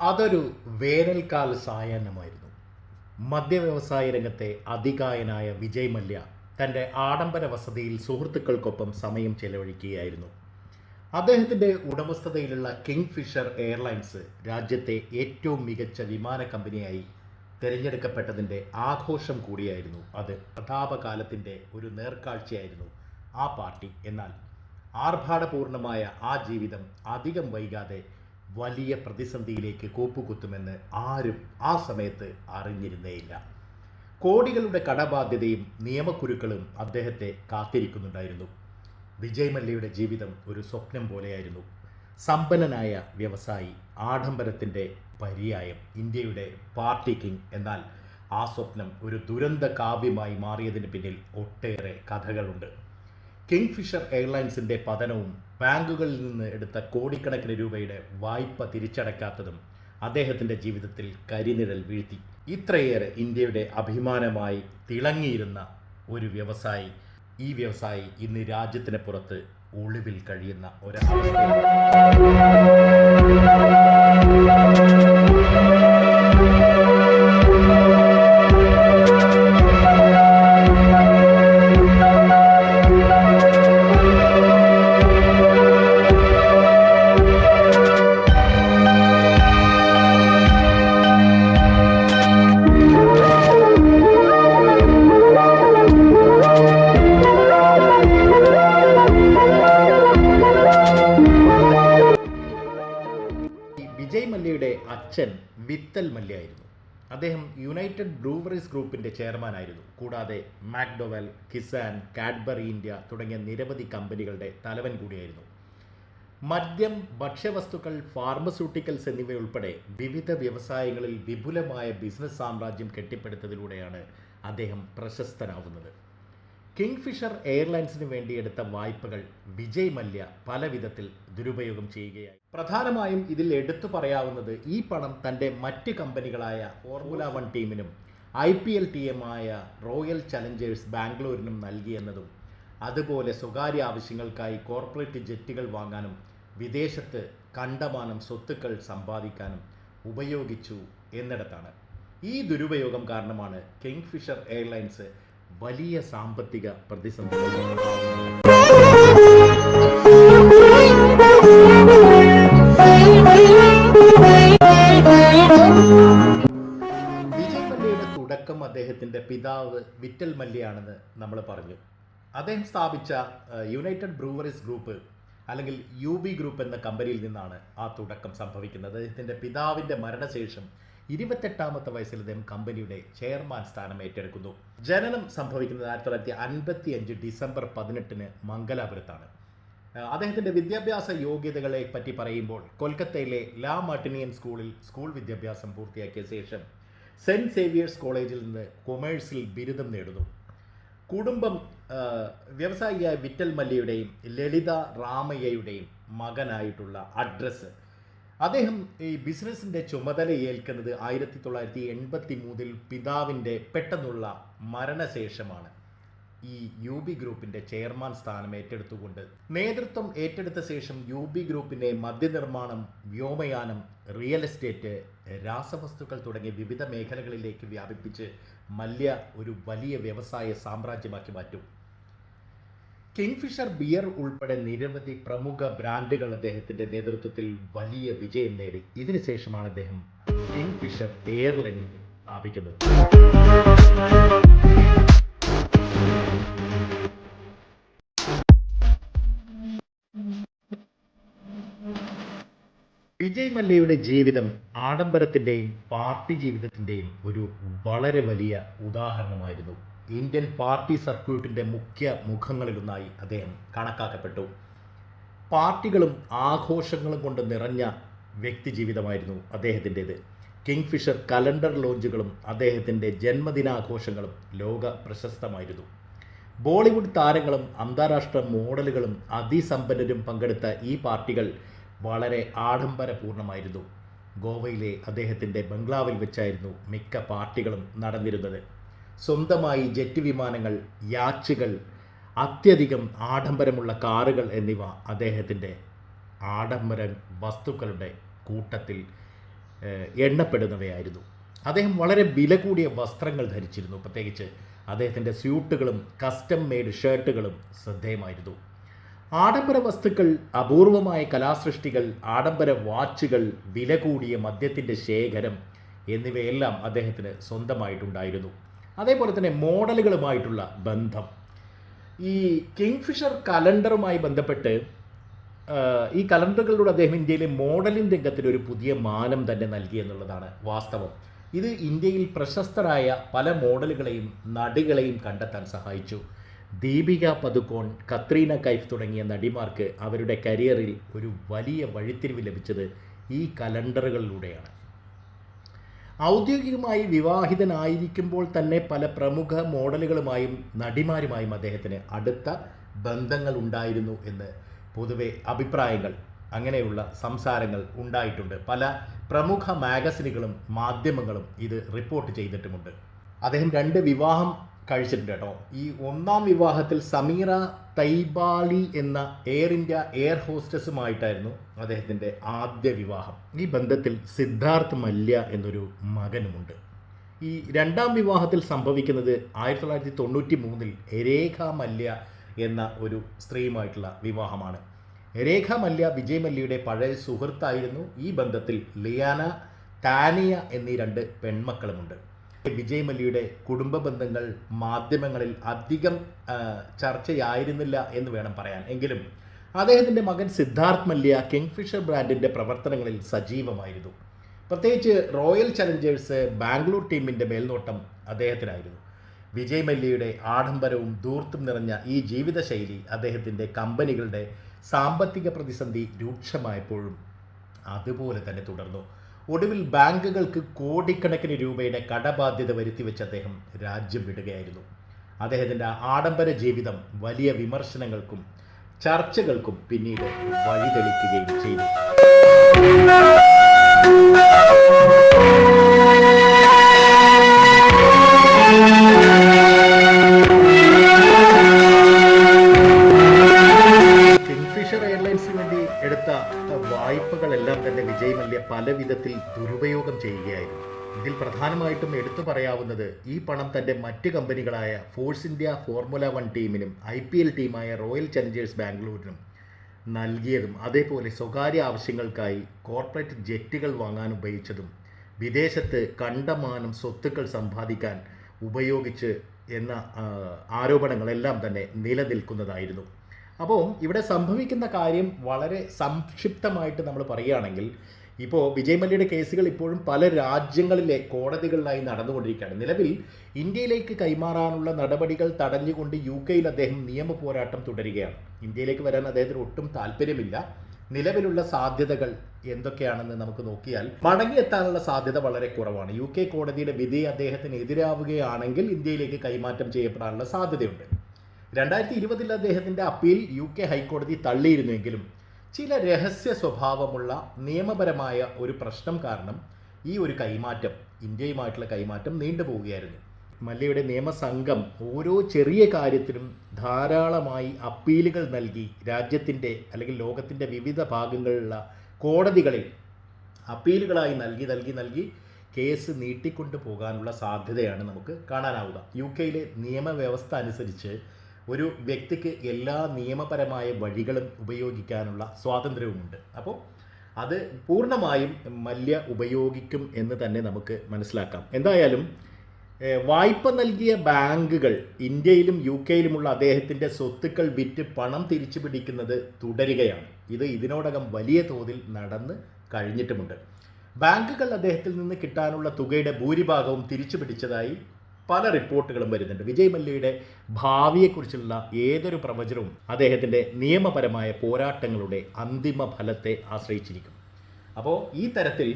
അതൊരു വേനൽക്കാല സായാഹ്നമായിരുന്നു. മദ്യവ്യവസായ രംഗത്തെ അതികായനായ വിജയ് മല്യ തന്റെ ആഡംബര വസതിയിൽ സുഹൃത്തുക്കൾക്കൊപ്പം സമയം ചെലവഴിക്കുകയായിരുന്നു. അദ്ദേഹത്തിന്റെ ഉടമസ്ഥതയിലുള്ള കിങ് ഫിഷർ എയർലൈൻസ് രാജ്യത്തെ ഏറ്റവും മികച്ച വിമാന കമ്പനിയായി തിരഞ്ഞെടുക്കപ്പെട്ടതിന്റെ ആഘോഷം കൂടിയായിരുന്നു അത്. പ്രതാപകാലത്തിന്റെ ഒരു നേർക്കാഴ്ചയായിരുന്നു ആ പാർട്ടി. എന്നാൽ ആർഭാടപൂർണമായ ആ ജീവിതം അധികം വൈകാതെ വലിയ പ്രതിസന്ധിയിലേക്ക് കൂപ്പുകുത്തുമെന്ന് ആരും ആ സമയത്ത് അറിഞ്ഞിരുന്നേയില്ല. കോടികളുടെ കടബാധ്യതയും നിയമക്കുരുക്കളും അദ്ദേഹത്തെ കാത്തിരിക്കുന്നുണ്ടായിരുന്നു. വിജയ് മല്യയുടെ ജീവിതം ഒരു സ്വപ്നം പോലെയായിരുന്നു. സമ്പന്നനായ വ്യവസായി ആഡംബരത്തിന്റെ പര്യായം ഇന്ത്യയുടെ പാർട്ടി കിങ് എന്നാൽ ആ സ്വപ്നം ഒരു ദുരന്ത കാവ്യമായി മാറിയതിന് പിന്നിൽ ഒട്ടേറെ കഥകളുണ്ട്. കിങ് ഫിഷർ എയർലൈൻസിന്റെ പതനവും ബാങ്കുകളിൽ നിന്ന് എടുത്ത കോടിക്കണക്കിന് രൂപയുടെ വായ്പ തിരിച്ചടക്കാത്തതും അദ്ദേഹത്തിന്റെ ജീവിതത്തിൽ കരിനിഴൽ വീഴ്ത്തി. ഇത്രയേറെ ഇന്ത്യയുടെ അഭിമാനമായി തിളങ്ങിയിരുന്ന ഒരു വ്യവസായി ഈ വ്യവസായി ഇന്ന് രാജ്യത്തിന് പുറത്ത് ഒളിവിൽ കഴിയുന്ന ഒരവസ്ഥയാണ് അച്ഛൻ വിത്തൽ മല്യ ആയിരുന്നു. അദ്ദേഹം യുണൈറ്റഡ് ബ്രൂവറീസ് ഗ്രൂപ്പിന്റെ ചെയർമാനായിരുന്നു കൂടാതെ മാക്ഡോവൽ കിസാൻ കാഡ്ബറി ഇന്ത്യ തുടങ്ങിയ നിരവധി കമ്പനികളുടെ തലവൻ കൂടിയായിരുന്നു. മദ്യം ഭക്ഷ്യവസ്തുക്കൾ ഫാർമസ്യൂട്ടിക്കൽസ് എന്നിവയുൾപ്പെടെ വിവിധ വ്യവസായങ്ങളിൽ വിപുലമായ ബിസിനസ് സാമ്രാജ്യം കെട്ടിപ്പടുത്തതിലൂടെയാണ് അദ്ദേഹം പ്രശസ്തനാവുന്നത്. കിങ് ഫിഷർ എയർലൈൻസിന് വേണ്ടി എടുത്ത വായ്പകൾ വിജയ് മല്യ പല വിധത്തിൽ ദുരുപയോഗം ചെയ്യുകയായി. പ്രധാനമായും ഇതിൽ എടുത്തു പറയാവുന്നത് ഈ പണം തന്റെ മറ്റ് കമ്പനികളായ ഫോർമുല വൺ ടീമിനും ഐ പി എൽ ടീമായ റോയൽ ചലഞ്ചേഴ്സ് ബാംഗ്ലൂരിനും നൽകിയെന്നതും അതുപോലെ സ്വകാര്യ ആവശ്യങ്ങൾക്കായി കോർപ്പറേറ്റ് ജെറ്റുകൾ വാങ്ങാനും വിദേശത്ത് കണ്ടമാനം സ്വത്തുക്കൾ സമ്പാദിക്കാനും ഉപയോഗിച്ചു എന്നിടത്താണ്. ഈ ദുരുപയോഗം കാരണമാണ് കിങ്ഫിഷർ എയർലൈൻസ് വലിയ സാമ്പത്തിക മല്യയുടെ തുടക്കം അദ്ദേഹത്തിന്റെ പിതാവ് വിറ്റൽ മല്യയാണെന്ന് നമ്മൾ പറഞ്ഞു. അദ്ദേഹം സ്ഥാപിച്ച യുണൈറ്റഡ് ബ്രൂവറീസ് ഗ്രൂപ്പ് അല്ലെങ്കിൽ യു ബി ഗ്രൂപ്പ് എന്ന കമ്പനിയിൽ നിന്നാണ് ആ തുടക്കം സംഭവിക്കുന്നത്. അദ്ദേഹത്തിന്റെ പിതാവിന്റെ മരണശേഷം ഇരുപത്തെട്ടാമത്തെ വയസ്സിൽ അദ്ദേഹം കമ്പനിയുടെ ചെയർമാൻ സ്ഥാനം ഏറ്റെടുക്കുന്നു. ജനനം സംഭവിക്കുന്നത് ആയിരത്തി തൊള്ളായിരത്തി അൻപത്തി അഞ്ച് ഡിസംബർ പതിനെട്ടിന് മംഗലാപുരത്താണ്. അദ്ദേഹത്തിന്റെ വിദ്യാഭ്യാസ യോഗ്യതകളെ പറ്റി പറയുമ്പോൾ കൊൽക്കത്തയിലെ ലാ മാർട്ടിനിയൻ സ്കൂളിൽ സ്കൂൾ വിദ്യാഭ്യാസം പൂർത്തിയാക്കിയ ശേഷം സെന്റ് സേവിയേഴ്സ് കോളേജിൽ നിന്ന് കൊമേഴ്സിൽ ബിരുദം നേടുന്നു. കുടുംബം വ്യവസായിയായ വിറ്റൽ മല്ലിയുടെയും ലളിത റാമയ്യയുടെയും മകനായിട്ടുള്ള അഡ്രസ്സ് അദ്ദേഹം ഈ ബിസിനസ്സിന്റെ ചുമതല ഏൽക്കുന്നത് ആയിരത്തി തൊള്ളായിരത്തി എൺപത്തി മൂന്നിൽ പിതാവിന്റെ പെട്ടെന്നുള്ള മരണശേഷമാണ്. ഈ യു ബി ഗ്രൂപ്പിന്റെ ചെയർമാൻ സ്ഥാനം ഏറ്റെടുത്തുകൊണ്ട് നേതൃത്വം ഏറ്റെടുത്ത ശേഷം യു ബി ഗ്രൂപ്പിന്റെ മദ്യനിർമ്മാണം വ്യോമയാനം റിയൽ എസ്റ്റേറ്റ് രാസവസ്തുക്കൾ തുടങ്ങിയ വിവിധ മേഖലകളിലേക്ക് വ്യാപിപ്പിച്ച് മല്യ ഒരു വലിയ വ്യവസായ സാമ്രാജ്യമാക്കി മാറ്റും. കിങ്ഫിഷർ ബിയർ ഉൾപ്പെടെ നിരവധി പ്രമുഖ ബ്രാൻഡുകൾ അദ്ദേഹത്തിന്റെ നേതൃത്വത്തിൽ വലിയ വിജയം നേടി. ഇതിനുശേഷമാണ് അദ്ദേഹം കിങ്ഫിഷർ എയർലൈൻ സ്ഥാപിക്കുന്നത്. വിജയ് മല്യയുടെ ജീവിതം ആഡംബരത്തിന്റെയും പാർട്ടി ജീവിതത്തിന്റെയും ഒരു വളരെ വലിയ ഉദാഹരണമായിരുന്നു. ഇന്ത്യൻ പാർട്ടി സർക്യൂട്ടിന്റെ മുഖ്യ മുഖങ്ങളിലൊന്നായി അദ്ദേഹം കണക്കാക്കപ്പെട്ടു. പാർട്ടികളും ആഘോഷങ്ങളും കൊണ്ട് നിറഞ്ഞ വ്യക്തി ജീവിതമായിരുന്നു അദ്ദേഹത്തിന്റെത്. കിങ് ഫിഷർ കലണ്ടർ ലോഞ്ചുകളും അദ്ദേഹത്തിന്റെ ജന്മദിനാഘോഷങ്ങളും ലോക പ്രശസ്തമായിരുന്നു ബോളിവുഡ് താരങ്ങളും അന്താരാഷ്ട്ര മോഡലുകളും അതിസമ്പന്നരും പങ്കെടുത്ത ഈ പാർട്ടികൾ വളരെ ആഡംബരപൂർണമായിരുന്നു. ഗോവയിലെ അദ്ദേഹത്തിന്റെ ബംഗ്ലാവിൽ വെച്ചായിരുന്നു മിക്ക പാർട്ടികളും നടന്നിരുന്നത്. സ്വന്തമായി ജെറ്റ് വിമാനങ്ങൾ യാച്ചുകൾ അത്യധികം ആഡംബരമുള്ള കാറുകൾ എന്നിവ അദ്ദേഹത്തിന്റെ ആഡംബര വസ്തുക്കളുടെ കൂട്ടത്തിൽ എണ്ണപ്പെടുന്നവയായിരുന്നു. അദ്ദേഹം വളരെ വില കൂടിയ വസ്ത്രങ്ങൾ ധരിച്ചിരുന്നു. പ്രത്യേകിച്ച് അദ്ദേഹത്തിന്റെ സ്യൂട്ടുകളും കസ്റ്റം മെയ്ഡ് ഷർട്ടുകളും ശ്രദ്ധേയമായിരുന്നു. ആഡംബര വസ്തുക്കൾ അപൂർവമായ കലാസൃഷ്ടികൾ ആഡംബര വാച്ചുകൾ വില കൂടിയ മദ്യത്തിന്റെ ശേഖരം എന്നിവയെല്ലാം അദ്ദേഹത്തിന് സ്വന്തമായിട്ടുണ്ടായിരുന്നു. അതേപോലെ തന്നെ മോഡലുകളുമായിട്ടുള്ള ബന്ധം. ഈ കിങ്ഫിഷർ കലണ്ടറുമായി ബന്ധപ്പെട്ട് ഈ കലണ്ടറുകളിലൂടെ അദ്ദേഹം ഇന്ത്യയിലെ മോഡലിംഗ് രംഗത്തിന് ഒരു പുതിയ മാനം തന്നെ നൽകി എന്നുള്ളതാണ് വാസ്തവം. ഇത് ഇന്ത്യയിൽ പ്രശസ്തരായ പല മോഡലുകളെയും നടികളെയും കണ്ടെത്താൻ സഹായിച്ചു. ദീപിക പതുക്കോൺ കത്രീന കൈഫ് തുടങ്ങിയ നടിമാർക്ക് അവരുടെ കരിയറിൽ ഒരു വലിയ വഴിത്തിരിവ് ലഭിച്ചത് ഈ കലണ്ടറുകളിലൂടെയാണ്. ഔദ്യോഗികമായി വിവാഹിതനായിരിക്കുമ്പോൾ തന്നെ പല പ്രമുഖ മോഡലുകളുമായും നടിമാരുമായും അദ്ദേഹത്തിന് അടുത്ത ബന്ധങ്ങൾ ഉണ്ടായിരുന്നു എന്ന് പൊതുവെ അഭിപ്രായങ്ങൾ അങ്ങനെയുള്ള സംസാരങ്ങൾ ഉണ്ടായിട്ടുണ്ട്. പല പ്രമുഖ മാഗസിനുകളും മാധ്യമങ്ങളും ഇത് റിപ്പോർട്ട് ചെയ്തിട്ടുമുണ്ട്. അദ്ദേഹം രണ്ട് വിവാഹം കഴിച്ചിട്ടുണ്ട് കേട്ടോ. ഈ ഒന്നാം വിവാഹത്തിൽ സമീറ തൈബാലി എന്ന എയർ ഇന്ത്യ എയർ ഹോസ്റ്റസുമായിട്ടായിരുന്നു അദ്ദേഹത്തിന്റെ ആദ്യ വിവാഹം. ഈ ബന്ധത്തിൽ സിദ്ധാർത്ഥ് മല്യ എന്നൊരു മകനുമുണ്ട്. ഈ രണ്ടാം വിവാഹത്തിൽ സംഭവിക്കുന്നത് ആയിരത്തി തൊള്ളായിരത്തി തൊണ്ണൂറ്റി മൂന്നിൽ രേഖ മല്യ എന്ന ഒരു സ്ത്രീയുമായിട്ടുള്ള വിവാഹമാണ്. രേഖ മല്യ വിജയ് മല്യയുടെ പഴയ സുഹൃത്തായിരുന്നു. ഈ ബന്ധത്തിൽ ലിയാന താനിയ എന്നീ രണ്ട് പെൺമക്കളുമുണ്ട്. വിജയ് മല്യയുടെ കുടുംബ ബന്ധങ്ങൾ മാധ്യമങ്ങളിൽ അധികം ചർച്ചയായിരുന്നില്ല എന്ന് വേണം പറയാൻ. എങ്കിലും അദ്ദേഹത്തിന്റെ മകൻ സിദ്ധാർത്ഥ് മല്യ കിങ്ഫിഷർ ബ്രാൻഡിന്റെ പ്രവർത്തനങ്ങളിൽ സജീവമായിരുന്നു. പ്രത്യേകിച്ച് റോയൽ ചലഞ്ചേഴ്സ് ബാംഗ്ലൂർ ടീമിന്റെ മേൽനോട്ടം അദ്ദേഹത്തിനായിരുന്നു. വിജയ് മല്യയുടെ ആഡംബരവും ധൂർത്തും നിറഞ്ഞ ഈ ജീവിതശൈലി അദ്ദേഹത്തിന്റെ കമ്പനികളുടെ സാമ്പത്തിക പ്രതിസന്ധി രൂക്ഷമായപ്പോഴും അതുപോലെ തന്നെ തുടർന്നു. ഒടുവിൽ ബാങ്കുകൾക്ക് കോടിക്കണക്കിന് രൂപയുടെ കടബാധ്യത വരുത്തിവെച്ച് അദ്ദേഹം രാജ്യം വിടുകയായിരുന്നു. അദ്ദേഹത്തിന്റെ ആഡംബര ജീവിതം വലിയ വിമർശനങ്ങൾക്കും ചർച്ചകൾക്കും പിന്നീട് വഴിതെളിക്കുകയും ചെയ്തു. പ്രധാനമായിട്ടും എടുത്തു പറയാവുന്നത് ഈ പണം തന്റെ മറ്റ് കമ്പനികളായ ഫോഴ്സ് ഇന്ത്യ ഫോർമുല വൺ ടീമിനും ഐ പി എൽ ടീമായ റോയൽ ചലഞ്ചേഴ്സ് ബാംഗ്ലൂരിനും നൽകിയതും അതേപോലെ സ്വകാര്യ ആവശ്യങ്ങൾക്കായി കോർപ്പറേറ്റ് ജെറ്റുകൾ വാങ്ങാൻ ഉപയോഗിച്ചതും വിദേശത്ത് കണ്ടമാനം സ്വത്തുക്കൾ സമ്പാദിക്കാൻ ഉപയോഗിച്ച് എന്ന ആരോപണങ്ങളെല്ലാം തന്നെ നിലനിൽക്കുന്നതായിരുന്നു. അപ്പോൾ ഇവിടെ സംഭവിക്കുന്ന കാര്യം വളരെ സംക്ഷിപ്തമായിട്ട് നമ്മൾ പറയുകയാണെങ്കിൽ ഇപ്പോൾ വിജയ് മല്യയുടെ കേസുകൾ ഇപ്പോഴും പല രാജ്യങ്ങളിലെ കോടതികളിലായി നടന്നുകൊണ്ടിരിക്കുകയാണ്. നിലവിൽ ഇന്ത്യയിലേക്ക് കൈമാറാനുള്ള നടപടികൾ തടഞ്ഞുകൊണ്ട് യു കെയിൽ അദ്ദേഹം നിയമ പോരാട്ടം തുടരുകയാണ്. ഇന്ത്യയിലേക്ക് വരാൻ അദ്ദേഹത്തിന് ഒട്ടും താല്പര്യമില്ല. നിലവിലുള്ള സാധ്യതകൾ എന്തൊക്കെയാണെന്ന് നമുക്ക് നോക്കിയാൽ മടങ്ങിയെത്താനുള്ള സാധ്യത വളരെ കുറവാണ്. യു കെ കോടതിയുടെ വിധി അദ്ദേഹത്തിന് എതിരാവുകയാണെങ്കിൽ ഇന്ത്യയിലേക്ക് കൈമാറ്റം ചെയ്യപ്പെടാനുള്ള സാധ്യതയുണ്ട്. രണ്ടായിരത്തി ഇരുപതിൽ അദ്ദേഹത്തിന്റെ അപ്പീൽ യു കെ ഹൈക്കോടതി തള്ളിയിരുന്നുവെങ്കിലും ചില രഹസ്യ സ്വഭാവമുള്ള നിയമപരമായ ഒരു പ്രശ്നം കാരണം ഈ ഒരു കൈമാറ്റം ഇന്ത്യയുമായിട്ടുള്ള കൈമാറ്റം നീണ്ടുപോവുകയായിരുന്നു മല്യയുടെ നിയമസംഘം ഓരോ ചെറിയ കാര്യത്തിനും ധാരാളമായി അപ്പീലുകൾ നൽകി രാജ്യത്തിന്റെ അല്ലെങ്കിൽ ലോകത്തിന്റെ വിവിധ ഭാഗങ്ങളിലുള്ള കോടതികളിൽ അപ്പീലുകളായി നൽകി നൽകി നൽകി കേസ് നീട്ടിക്കൊണ്ടു പോകാനുള്ള സാധ്യതയാണ് നമുക്ക് കാണാനാവുക. യു കെയിലെ നിയമവ്യവസ്ഥ അനുസരിച്ച് ഒരു വ്യക്തിക്ക് എല്ലാ നിയമപരമായ വഴികളും ഉപയോഗിക്കാനുള്ള സ്വാതന്ത്ര്യവുമുണ്ട്. അപ്പോൾ അത് പൂർണമായും മല്യ ഉപയോഗിക്കും എന്ന് തന്നെ നമുക്ക് മനസ്സിലാക്കാം. എന്തായാലും വായ്പ നൽകിയ ബാങ്കുകൾ ഇന്ത്യയിലും യു കെയിലുമുള്ള അദ്ദേഹത്തിന്റെ സ്വത്തുക്കൾ വിറ്റ് പണം തിരിച്ചു പിടിക്കുന്നത് തുടരുകയാണ്. ഇത് ഇതിനോടകം വലിയ തോതിൽ നടന്ന് കഴിഞ്ഞിട്ടുമുണ്ട്. ബാങ്കുകൾ അദ്ദേഹത്തിൽ നിന്ന് കിട്ടാനുള്ള തുകയുടെ ഭൂരിഭാഗവും തിരിച്ചു പിടിച്ചതായി പല റിപ്പോർട്ടുകളും വരുന്നുണ്ട്. വിജയ് മല്യയുടെ ഭാവിയെക്കുറിച്ചുള്ള ഏതൊരു പ്രവചനവും അദ്ദേഹത്തിന്റെ നിയമപരമായ പോരാട്ടങ്ങളുടെ അന്തിമ ഫലത്തെ ആശ്രയിച്ചിരിക്കും. അപ്പോൾ ഈ തരത്തിൽ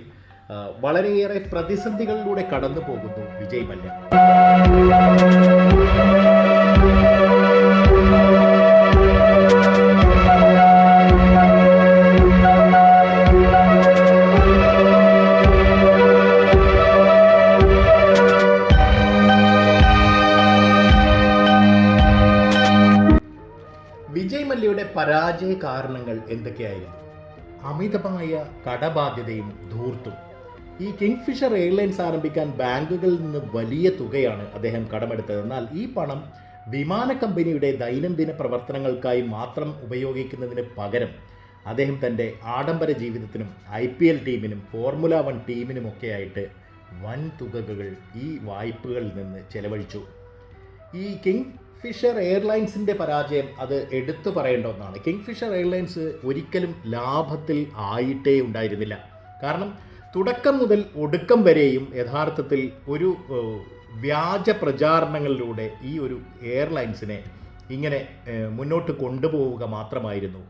വളരെയേറെ പ്രതിസന്ധികളിലൂടെ കടന്നു പോകുന്നു വിജയ് മല്യ പരാജയ കാരണങ്ങൾ എന്തൊക്കെയായിരുന്നു? അമിതമായ കടബാധ്യതയും ധൂർത്തും. ഈ കിങ് ഫിഷർ എയർലൈൻസ് ആരംഭിക്കാൻ ബാങ്കുകളിൽ നിന്ന് വലിയ തുകയാണ് അദ്ദേഹം കടമെടുത്തത്. എന്നാൽ ഈ പണം വിമാന കമ്പനിയുടെ ദൈനംദിന പ്രവർത്തനങ്ങൾക്കായി മാത്രം ഉപയോഗിക്കുന്നതിന് പകരം അദ്ദേഹം തന്റെ ആഡംബര ജീവിതത്തിനും ഐ പി എൽ ടീമിനും ഫോർമുല വൺ ടീമിനുമൊക്കെയായിട്ട് വൻ തുകകൾ ഈ വായ്പകളിൽ നിന്ന് ചെലവഴിച്ചു. ഈ കിങ് ഫിഷർ എയർലൈൻസിന്റെ പരാജയം അത് എടുത്തു പറയേണ്ട ഒന്നാണ്. കിങ് ഫിഷർ എയർലൈൻസ് ഒരിക്കലും ലാഭത്തിൽ ആയിട്ടേ ഉണ്ടായിരുന്നില്ല. കാരണം തുടക്കം മുതൽ ഒടുക്കം വരെയും യഥാർത്ഥത്തിൽ ഒരു വ്യാജ പ്രചാരണങ്ങളിലൂടെ ഈ ഒരു എയർലൈൻസിനെ ഇങ്ങനെ മുന്നോട്ട് കൊണ്ടുപോവുക മാത്രമായിരുന്നു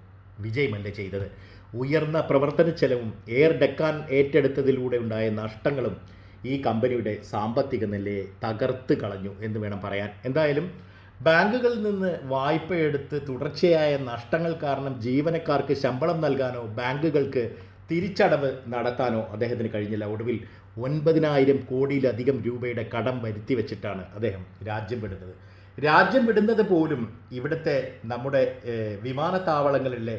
വിജയ് മല്യ ചെയ്തത്. ഉയർന്ന പ്രവർത്തന ചെലവും എയർ ഡെക്കാൻ ഏറ്റെടുത്തതിലൂടെ ഉണ്ടായ നഷ്ടങ്ങളും ഈ കമ്പനിയുടെ സാമ്പത്തിക നിലയെ തകർത്ത് കളഞ്ഞു എന്ന് വേണം പറയാൻ. എന്തായാലും ബാങ്കുകളിൽ നിന്ന് വായ്പയെടുത്ത് തുടർച്ചയായ നഷ്ടങ്ങൾ കാരണം ജീവനക്കാർക്ക് ശമ്പളം നൽകാനോ ബാങ്കുകൾക്ക് തിരിച്ചടവ് നടത്താനോ അദ്ദേഹത്തിന് കഴിഞ്ഞില്ല. ഒടുവിൽ ഒൻപതിനായിരം കോടിയിലധികം രൂപയുടെ കടം വരുത്തി വെച്ചിട്ടാണ് അദ്ദേഹം രാജ്യം വിടുന്നത്. രാജ്യം വിടുന്നത് പോലും ഇവിടുത്തെ നമ്മുടെ വിമാനത്താവളങ്ങളിലെ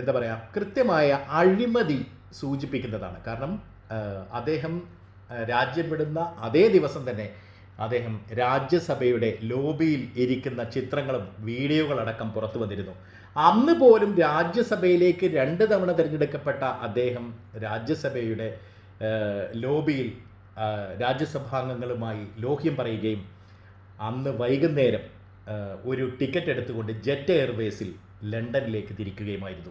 എന്താ പറയുക കൃത്യമായ അഴിമതി സൂചിപ്പിക്കുന്നതാണ്. കാരണം അദ്ദേഹം രാജ്യം വിടുന്ന അതേ ദിവസം തന്നെ അദ്ദേഹം രാജ്യസഭയുടെ ലോബിയിൽ ഇരിക്കുന്ന ചിത്രങ്ങളും വീഡിയോകളടക്കം പുറത്തു വന്നിരുന്നു. അന്ന് പോലും രാജ്യസഭയിലേക്ക് രണ്ട് തവണ തിരഞ്ഞെടുക്കപ്പെട്ട അദ്ദേഹം രാജ്യസഭയുടെ ലോബിയിൽ രാജ്യസഭാംഗങ്ങളുമായി ലോഹ്യം പറയുകയും അന്ന് വൈകുന്നേരം ഒരു ടിക്കറ്റ് എടുത്തുകൊണ്ട് ജെറ്റ് എയർവേസിൽ ലണ്ടനിലേക്ക് തിരിക്കുകയുമായിരുന്നു.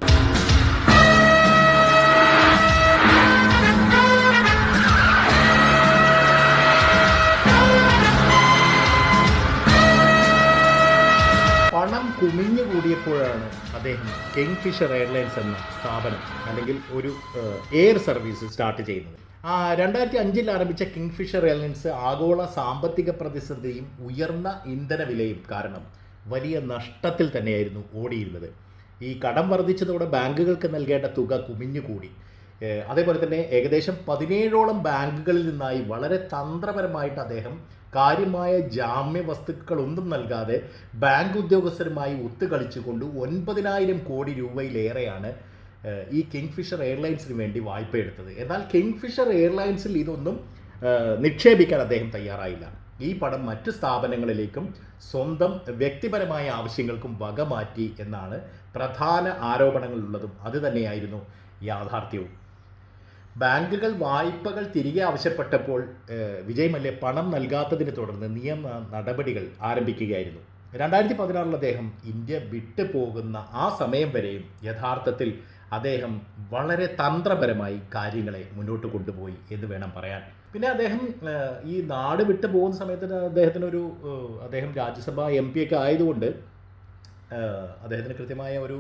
കുമിഞ്ഞു കൂടിയപ്പോഴാണ് അദ്ദേഹം കിങ് ഫിഷർ എയർലൈൻസ് എന്ന സ്ഥാപനം അല്ലെങ്കിൽ ഒരു എയർ സർവീസ് സ്റ്റാർട്ട് ചെയ്യുന്നത്. ആ രണ്ടായിരത്തി അഞ്ചിൽ ആരംഭിച്ച കിങ് ഫിഷർ എയർലൈൻസ് ആഗോള സാമ്പത്തിക പ്രതിസന്ധിയും ഉയർന്ന ഇന്ധന വിലയും കാരണം വലിയ നഷ്ടത്തിൽ തന്നെയായിരുന്നു ഓടിയിരുന്നത്. ഈ കടം വർദ്ധിച്ചതോടെ ബാങ്കുകൾക്ക് നൽകേണ്ട തുക കുമിഞ്ഞുകൂടി. കൂടി അതേപോലെ തന്നെ ഏകദേശം പതിനേഴോളം ബാങ്കുകളിൽ നിന്നായി വളരെ തന്ത്രപരമായിട്ട് അദ്ദേഹം കാര്യമായ ജാമ്യ വസ്തുക്കളൊന്നും നൽകാതെ ബാങ്ക് ഉദ്യോഗസ്ഥരുമായി ഒത്തുകളിച്ചുകൊണ്ട് ഒൻപതിനായിരം കോടി രൂപയിലേറെയാണ് ഈ കിങ് ഫിഷർ എയർലൈൻസിന് വേണ്ടി വായ്പ എടുത്തത്. എന്നാൽ കിങ് ഫിഷർ എയർലൈൻസിൽ ഇതൊന്നും നിക്ഷേപിക്കാൻ അദ്ദേഹം തയ്യാറായില്ല. ഈ പണം മറ്റു സ്ഥാപനങ്ങളിലേക്കും സ്വന്തം വ്യക്തിപരമായ ആവശ്യങ്ങൾക്കും വകമാറ്റി എന്നാണ് പ്രധാന ആരോപണങ്ങളുള്ളതും അത് തന്നെയായിരുന്നു യാഥാർത്ഥ്യവും. ബാങ്കുകൾ വായ്പകൾ തിരികെ ആവശ്യപ്പെട്ടപ്പോൾ വിജയ് മല്യ പണം നൽകാത്തതിനെ തുടർന്ന് നിയമ നടപടികൾ ആരംഭിക്കുകയായിരുന്നു. രണ്ടായിരത്തി പതിനാറിൽ അദ്ദേഹം ഇന്ത്യ വിട്ടു പോകുന്ന ആ സമയം വരെയും യഥാർത്ഥത്തിൽ അദ്ദേഹം വളരെ തന്ത്രപരമായി കാര്യങ്ങളെ മുന്നോട്ട് കൊണ്ടുപോയി എന്ന് വേണം പറയാൻ. പിന്നെ അദ്ദേഹം ഈ നാട് വിട്ടു പോകുന്ന സമയത്ത് അദ്ദേഹത്തിനൊരു അദ്ദേഹം രാജ്യസഭ എം പി ഒക്കെ ആയതുകൊണ്ട് അദ്ദേഹത്തിന് കൃത്യമായ ഒരു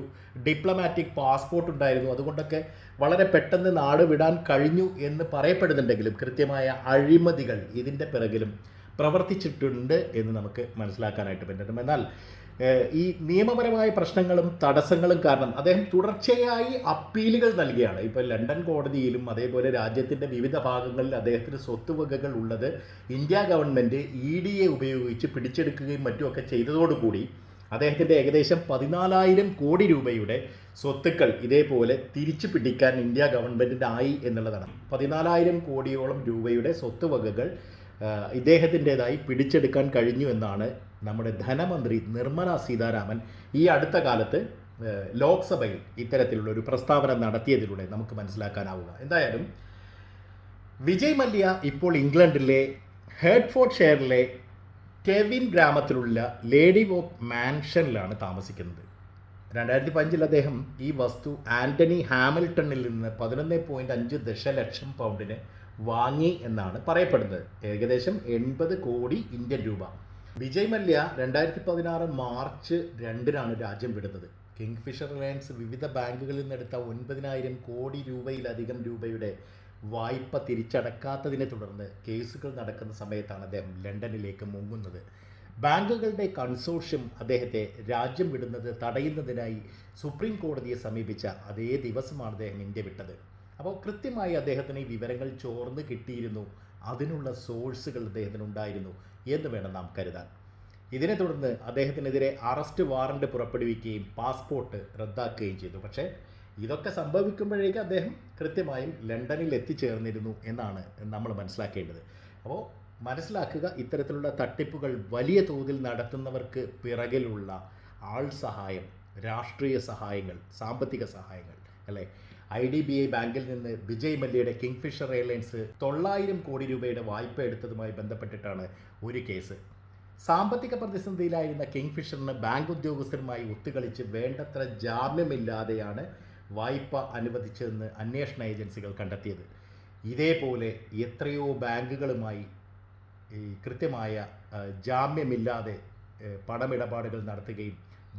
ഡിപ്ലോമാറ്റിക് പാസ്പോർട്ട് ഉണ്ടായിരുന്നു. അതുകൊണ്ടൊക്കെ വളരെ പെട്ടെന്ന് നാട് വിടാൻ കഴിഞ്ഞു എന്ന് പറയപ്പെടുന്നുണ്ടെങ്കിലും കൃത്യമായ അഴിമതികൾ ഇതിന്റെ പിറകിലും പ്രവർത്തിച്ചിട്ടുണ്ട് എന്ന് നമുക്ക് മനസ്സിലാക്കാനായിട്ട് പറ്റും. എന്നാൽ ഈ നിയമപരമായ പ്രശ്നങ്ങളും തടസ്സങ്ങളും കാരണം അദ്ദേഹം തുടർച്ചയായി അപ്പീലുകൾ നൽകുകയാണ് ഇപ്പോൾ ലണ്ടൻ കോടതിയിലും അതേപോലെ രാജ്യത്തിന്റെ വിവിധ ഭാഗങ്ങളിൽ അദ്ദേഹത്തിന് സ്വത്തുവകകൾ ഉള്ളത് ഇന്ത്യ ഗവൺമെന്റ് ഇ ഉപയോഗിച്ച് പിടിച്ചെടുക്കുകയും മറ്റുമൊക്കെ ചെയ്തതോടുകൂടി അദ്ദേഹത്തിന്റെ ഏകദേശം പതിനാലായിരം കോടി രൂപയുടെ സ്വത്തുക്കൾ ഇതേപോലെ തിരിച്ചു പിടിക്കാൻ ഇന്ത്യ ആയി എന്നുള്ളതാണ്. പതിനാലായിരം കോടിയോളം രൂപയുടെ സ്വത്തുവകകൾ ഇദ്ദേഹത്തിന്റെതായി പിടിച്ചെടുക്കാൻ കഴിഞ്ഞു എന്നാണ് നമ്മുടെ ധനമന്ത്രി നിർമ്മല സീതാരാമൻ ഈ അടുത്ത കാലത്ത് ലോക്സഭയിൽ ഇത്തരത്തിലുള്ള ഒരു പ്രസ്താവന നടത്തിയതിലൂടെ നമുക്ക് മനസ്സിലാക്കാനാവുക. എന്തായാലും വിജയ് മല്യ ഇപ്പോൾ ഇംഗ്ലണ്ടിലെ ഹെഡ്ഫോർഡ് ഷെയറിലെ കെവിൻ ഗ്രാമത്തിലുള്ള ലേഡി വോക്ക് മാൻഷനിലാണ് താമസിക്കുന്നത്. രണ്ടായിരത്തി പഞ്ചിൽ അദ്ദേഹം ഈ വസ്തു ആന്റണി ഹാമിൽട്ടണിൽ നിന്ന് പതിനൊന്ന് പോയിന്റ് അഞ്ച് ദശലക്ഷം പൗണ്ടിന് വാങ്ങി എന്നാണ് പറയപ്പെടുന്നത്. ഏകദേശം എൺപത് കോടി ഇന്ത്യൻ രൂപ. വിജയ് മല്യ രണ്ടായിരത്തി പതിനാറ് മാർച്ച് രണ്ടിനാണ് രാജ്യം വിടുന്നത്. കിങ് ഫിഷർ റിലയൻസ് വിവിധ ബാങ്കുകളിൽ നിന്നെടുത്ത ഒൻപതിനായിരം കോടി രൂപയിലധികം രൂപയുടെ വായ്പ തിരിച്ചടക്കാത്തതിനെ തുടർന്ന് കേസുകൾ നടക്കുന്ന സമയത്താണ് അദ്ദേഹം ലണ്ടനിലേക്ക് മുങ്ങുന്നത്. ബാങ്കുകളുടെ കൺസോർഷ്യം അദ്ദേഹത്തെ രാജ്യം വിടുന്നത് തടയുന്നതിനായി സുപ്രീം കോടതിയെ സമീപിച്ച അതേ ദിവസമാണ് അദ്ദേഹം ഇന്ത്യ വിട്ടത്. അപ്പോൾ കൃത്യമായി അദ്ദേഹത്തിന് ഈ വിവരങ്ങൾ ചോർന്ന് കിട്ടിയിരുന്നു. അതിനുള്ള സോഴ്സുകൾ അദ്ദേഹത്തിന് ഉണ്ടായിരുന്നു എന്ന് വേണം നാം കരുതാൻ. ഇതിനെ തുടർന്ന് അദ്ദേഹത്തിനെതിരെ അറസ്റ്റ് വാറണ്ട് പുറപ്പെടുവിക്കുകയും പാസ്പോർട്ട് റദ്ദാക്കുകയും ചെയ്തു. പക്ഷേ ഇതൊക്കെ സംഭവിക്കുമ്പോഴേക്കും അദ്ദേഹം കൃത്യമായും ലണ്ടനിൽ എത്തിച്ചേർന്നിരുന്നു എന്നാണ് നമ്മൾ മനസ്സിലാക്കേണ്ടത്. അപ്പോൾ മനസ്സിലാക്കുക ഇത്തരത്തിലുള്ള തട്ടിപ്പുകൾ വലിയ തോതിൽ നടത്തുന്നവർക്ക് പിറകിലുള്ള ആൾ സഹായം രാഷ്ട്രീയ സഹായങ്ങൾ സാമ്പത്തിക സഹായങ്ങൾ അല്ലേ? ഐ ഡി ബി ഐ ബാങ്കിൽ നിന്ന് വിജയ് മല്യയുടെ കിങ്ഫിഷർ എയർലൈൻസ് തൊള്ളായിരം കോടി രൂപയുടെ വായ്പ എടുത്തതുമായി ബന്ധപ്പെട്ടിട്ടാണ് ഒരു കേസ്. സാമ്പത്തിക പ്രതിസന്ധിയിലായിരുന്ന കിങ്ഫിഷറിന് ബാങ്ക് ഉദ്യോഗസ്ഥരുമായി ഒത്തുകളിച്ച് വേണ്ടത്ര ജാമ്യമില്ലാതെയാണ് വായ്പ അനുവദിച്ചതെന്ന് അന്വേഷണ ഏജൻസികൾ കണ്ടെത്തിയത്. ഇതേപോലെ എത്രയോ ബാങ്കുകളുമായി ഈ കൃത്യമായ ജാമ്യമില്ലാതെ പണമിടപാടുകൾ നടത്തുകയും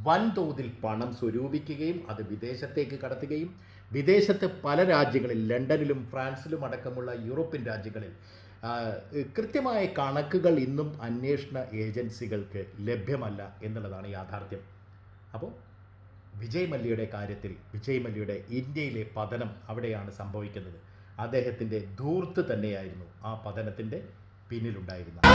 വൻതോതിൽ പണം സ്വരൂപിക്കുകയും അത് വിദേശത്തേക്ക് കടത്തുകയും വിദേശത്തെ പല രാജ്യങ്ങളിൽ ലണ്ടനിലും ഫ്രാൻസിലും അടക്കമുള്ള യൂറോപ്യൻ രാജ്യങ്ങളിൽ കൃത്യമായ കണക്കുകൾ ഇന്നും അന്വേഷണ ഏജൻസികൾക്ക് ലഭ്യമല്ല എന്നുള്ളതാണ് യാഥാർത്ഥ്യം. അപ്പോൾ വിജയ് മല്യയുടെ കാര്യത്തിൽ വിജയ് മല്യയുടെ ഇന്ത്യയിലെ പതനം അവിടെയാണ് സംഭവിക്കുന്നത്. അദ്ദേഹത്തിന്റെ ധൂർത്ത് തന്നെയായിരുന്നു ആ പതനത്തിന്റെ പിന്നിലുണ്ടായിരുന്നത്.